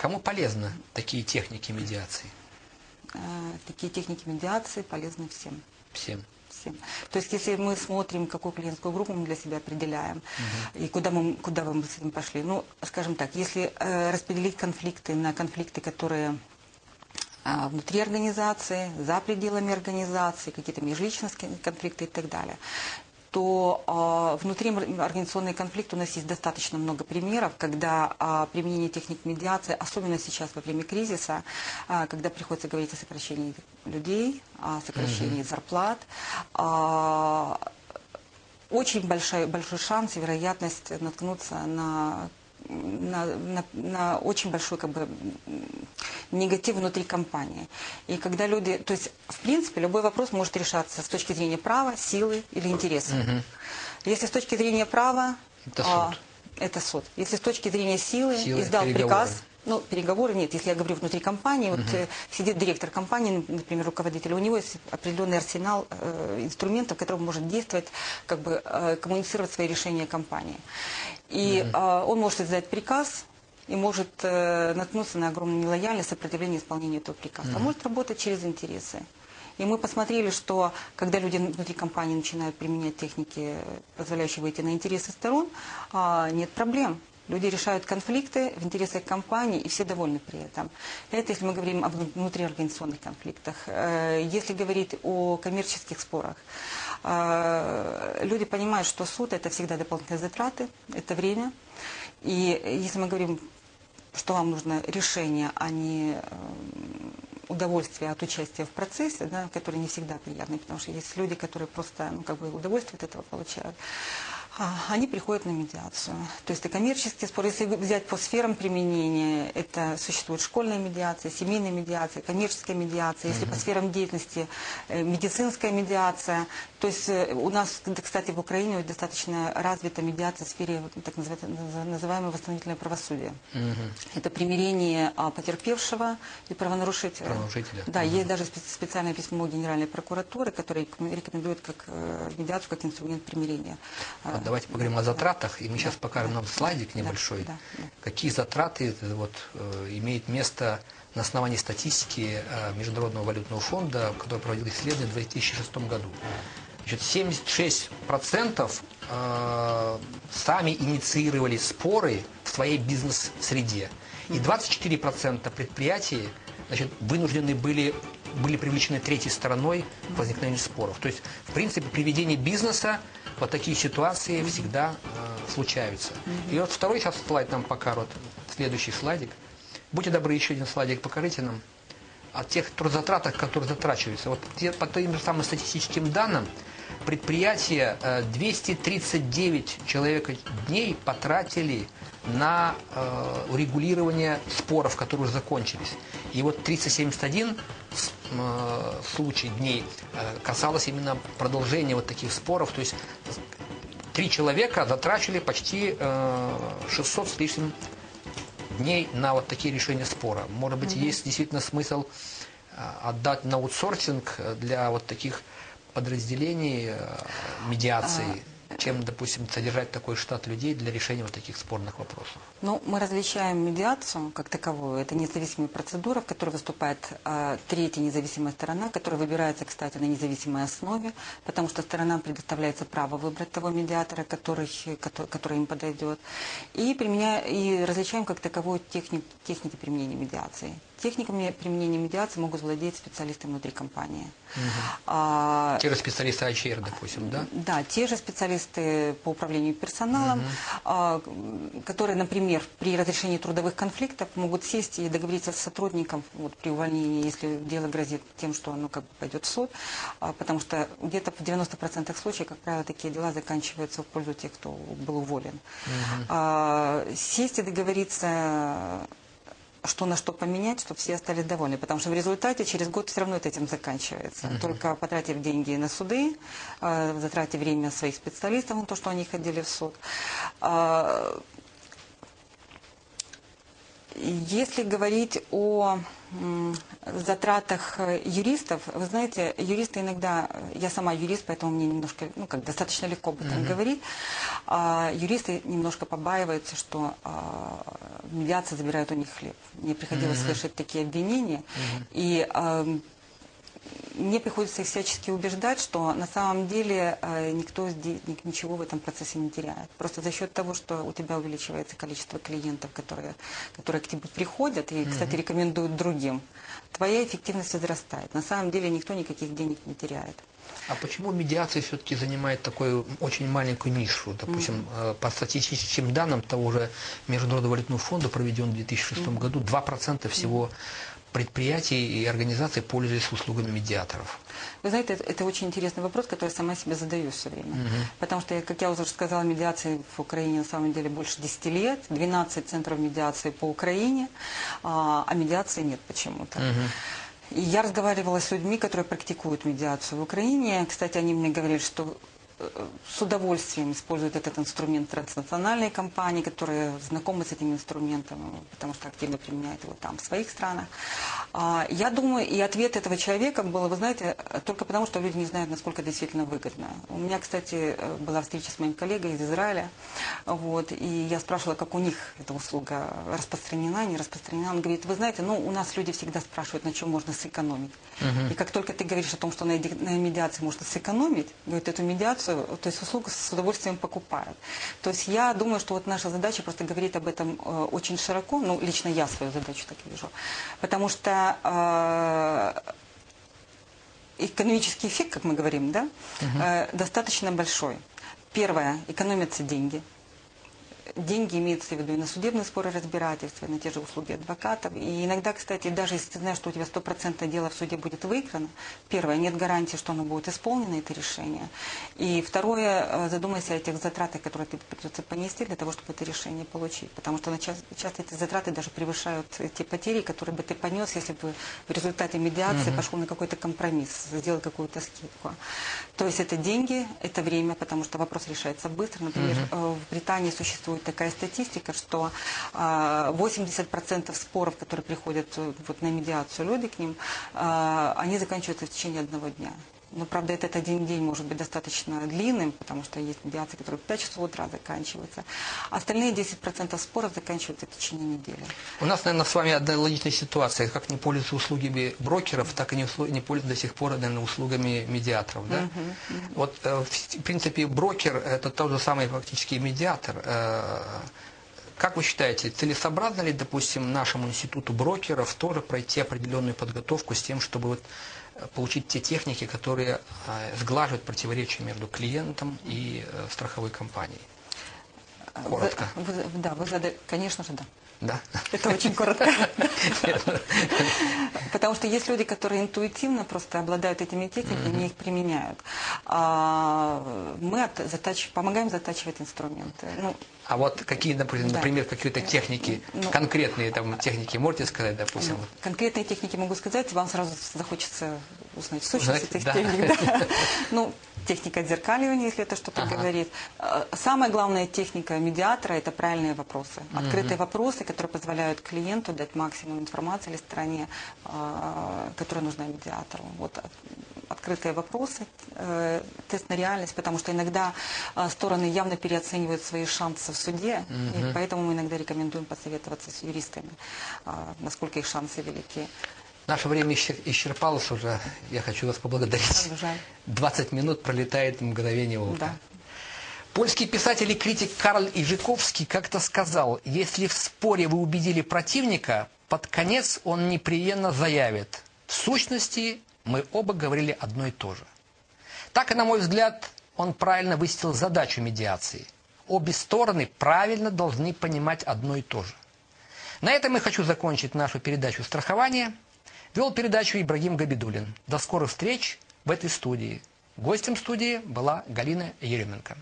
Кому полезны такие техники медиации? Э, Такие техники медиации полезны всем. Всем. всем. То есть, если мы смотрим, какую клиентскую группу мы для себя определяем, и куда мы, куда мы с этим пошли, ну, скажем так, если э, распределить конфликты на конфликты, которые а, внутри организации, за пределами организации, какие-то межличностные конфликты и так далее, то а, внутри организационный конфликт у нас есть достаточно много примеров, когда а, применение техник медиации, особенно сейчас во время кризиса, а, когда приходится говорить о сокращении людей, о сокращении зарплат, а, очень большой, большой шанс и вероятность наткнуться на, на, на- на очень большой как бы, негатив внутри компании. И когда люди, то есть, в принципе, любой вопрос может решаться с точки зрения права, силы или интереса. Если с точки зрения права, Это а, суд. это суд. Если с точки зрения силы, Силы, издал приказ, ну, переговоры нет. Если я говорю внутри компании, вот э, сидит директор компании, например, руководитель, у него есть определенный арсенал э, инструментов, которым может действовать, как бы э, коммуницировать свои решения компании. И э, он может издать приказ и может э, наткнуться на огромную нелояльность, сопротивление исполнению этого приказа. А может работать через интересы. И мы посмотрели, что когда люди внутри компании начинают применять техники, позволяющие выйти на интересы сторон, а, нет проблем. Люди решают конфликты в интересах компании, и все довольны при этом. Это если мы говорим о вну- внутриорганизационных конфликтах. Э, Если говорить о коммерческих спорах, э, люди понимают, что суд – это всегда дополнительные затраты, это время. И если мы говорим, что вам нужно решение, а не э, удовольствие от участия в процессе, да, который не всегда приятный, потому что есть люди, которые просто ну, как бы удовольствие от этого получают, они приходят на медиацию. То есть это коммерческие споры. Если взять по сферам применения, это существует школьная медиация, семейная медиация, коммерческая медиация. Если по сферам деятельности, э, медицинская медиация. То есть э, у нас, кстати, в Украине достаточно развита медиация в сфере так называемого, называемого восстановительное правосудие. Это примирение а, потерпевшего и правонарушителя. Правонарушителя. Да, есть даже спе- специальное письмо Генеральной прокуратуры, которое рекомен- рекомендует как э, медиацию как инструмент примирения. А, давайте поговорим о затратах, и мы сейчас покажем нам слайдик небольшой. Какие затраты э, вот, э, имеют место на основании статистики э, Международного валютного фонда, который проводил исследование в 2006 году. Значит, 76% э, сами инициировали споры в своей бизнес-среде. И 24% предприятий значит, вынуждены были, были привлечены третьей стороной к возникновению споров. То есть, в принципе, при ведении бизнеса вот такие ситуации всегда э, случаются. И вот второй сейчас слайд нам покажут, следующий слайдик. Будьте добры, еще один слайдик покажите нам о тех трудозатратах, которые затрачиваются. Вот по тем же самым статистическим данным, предприятия э, 239 человека дней потратили на э, урегулирование споров, которые уже закончились. И вот 371 э, случай дней э, касалось именно продолжения вот таких споров. То есть три человека затрачивали почти э, 600 с лишним дней на вот такие решения спора. Может быть, есть действительно смысл а, отдать на аутсорсинг э, для вот таких подразделений э, медиации, чем, допустим, содержать такой штат людей для решения вот таких спорных вопросов. Ну, мы различаем медиацию как таковую. Это независимая процедура, в которой выступает э, третья независимая сторона, которая выбирается, кстати, на независимой основе, потому что сторонам предоставляется право выбрать того медиатора, который, который, который им подойдет. И, применяя, и различаем как таковую техни- техники применения медиации. Техниками применения медиации могут владеть специалисты внутри компании. А, Те же специалисты HR, допустим, да? да, те же специалисты по управлению персоналом, а, м, которые, например, при разрешении трудовых конфликтов могут сесть и договориться с сотрудником вот, при увольнении, если дело грозит тем, что оно как бы пойдет в суд, а, потому что где-то в 90% случаев, как правило, такие дела заканчиваются в пользу тех, кто был уволен. А, сесть и договориться что на что поменять, чтобы все остались довольны. Потому что в результате через год все равно это этим заканчивается. Только потратив деньги на суды, э, затратив время своих специалистов на то, что они ходили в суд. А, Если говорить о затратах э, юристов, вы знаете, юристы иногда, я сама юрист, поэтому мне немножко, ну, как достаточно легко об этом говорить, а, юристы немножко побаиваются, что а, медиация забирает у них хлеб. Мне приходилось слышать такие обвинения, и ам, мне приходится их всячески убеждать, что на самом деле э, никто ничего в этом процессе не теряет. Просто за счет того, что у тебя увеличивается количество клиентов, которые, которые к тебе приходят и, кстати, рекомендуют другим, твоя эффективность возрастает. На самом деле никто никаких денег не теряет. А почему медиация все-таки занимает такую очень маленькую нишу? Допустим, э, по статистическим данным того же Международного валютного фонда, проведенного в 2006 году, 2% всего предприятий и организаций пользовались услугами медиаторов. Вы знаете, это, это очень интересный вопрос, который я сама себе задаю все время. Потому что, как я уже сказала, медиации в Украине на самом деле больше 10 лет, 12 центров медиации по Украине, а, а медиации нет почему-то. И я разговаривала с людьми, которые практикуют медиацию в Украине. Кстати, они мне говорили, что с удовольствием используют этот инструмент транснациональные компании, которые знакомы с этим инструментом, потому что активно применяют его там, в своих странах. А, Я думаю, и ответ этого человека был, вы знаете, только потому, что люди не знают, насколько действительно выгодно. У меня, кстати, была встреча с моим коллегой из Израиля, вот, и я спрашивала, как у них эта услуга распространена, не распространена. Он говорит, вы знаете, ну, у нас люди всегда спрашивают, на чем можно сэкономить. И как только ты говоришь о том, что на медиации можно сэкономить, говорит, эту медиацию, то есть услугу с удовольствием покупают. То есть я думаю, что вот наша задача просто говорить об этом э, очень широко, ну, лично я свою задачу так вижу, потому что э, экономический эффект, как мы говорим, да, э, достаточно большой. Первое, экономятся деньги. Деньги имеются в виду и на судебные споры разбирательства, и на те же услуги адвокатов. И иногда, кстати, даже если ты знаешь, что у тебя стопроцентное дело в суде будет выиграно, первое, нет гарантии, что оно будет исполнено, это решение. И второе, э, задумайся о тех затратах, которые тебе придется понести для того, чтобы это решение получить. Потому что часто эти затраты даже превышают э, те потери, которые бы ты понес, если бы в результате медиации пошел на какой-то компромисс, сделал какую-то скидку. То есть это деньги, это время, потому что вопрос решается быстро. Например, э, в Британии существует такая статистика, что а, 80% споров, которые приходят э, вот, на медиацию люди к ним, а, они заканчиваются в течение одного дня. Но, правда, этот один день может быть достаточно длинным, потому что есть медиации, которые в 5 часов утра заканчиваются. Остальные 10% споров заканчиваются в течение недели. У нас, наверное, с вами одна логичная ситуация. Как не пользуются услугами брокеров, так и не, услу- не пользуются до сих пор, наверное, услугами медиаторов. Да? Вот, э, в в принципе, брокер – это тот же самый фактически медиатор. Э, Как вы считаете, целесообразно ли, допустим, нашему институту брокеров тоже пройти определенную подготовку с тем, чтобы вот получить те техники, которые э, сглаживают противоречия между клиентом и э, страховой компанией? Коротко. Вы- вы- да, вы задали, конечно же, да. Да? Это очень коротко. Потому что есть люди, которые интуитивно просто обладают этими техниками, они их применяют. А мы помогаем затачивать инструменты. Ну, А вот какие, например, какие-то техники, Ну, конкретные там техники, можете сказать, допустим? Ну, Конкретные техники могу сказать, вам сразу захочется узнать сущность этих техник. Ну, техника отзеркаливания, если это что-то Ага. говорит. Э, Самая главная техника медиатора – это правильные вопросы. Открытые вопросы, которые позволяют клиенту дать максимум информации или стороне, э, которая нужна медиатору. Вот открытые вопросы, э, тест на реальность, потому что иногда стороны явно переоценивают свои шансы в суде, и поэтому мы иногда рекомендуем посоветоваться с юристами, насколько их шансы велики. Наше время исчер- исчерпалось уже. Я хочу вас поблагодарить. Как жаль. 20 минут пролетает мгновение ока. Да. Польский писатель и критик Карл Ижиковский как-то сказал, если в споре вы убедили противника, под конец он непременно заявит, в сущности мы оба говорили одно и то же. Так и, на мой взгляд, он правильно высветил задачу медиации. Обе стороны правильно должны понимать одно и то же. На этом я хочу закончить нашу передачу «Страхование». Вел передачу Ибрагим Габидулин. До скорых встреч в этой студии. Гостем студии была Галина Еременко.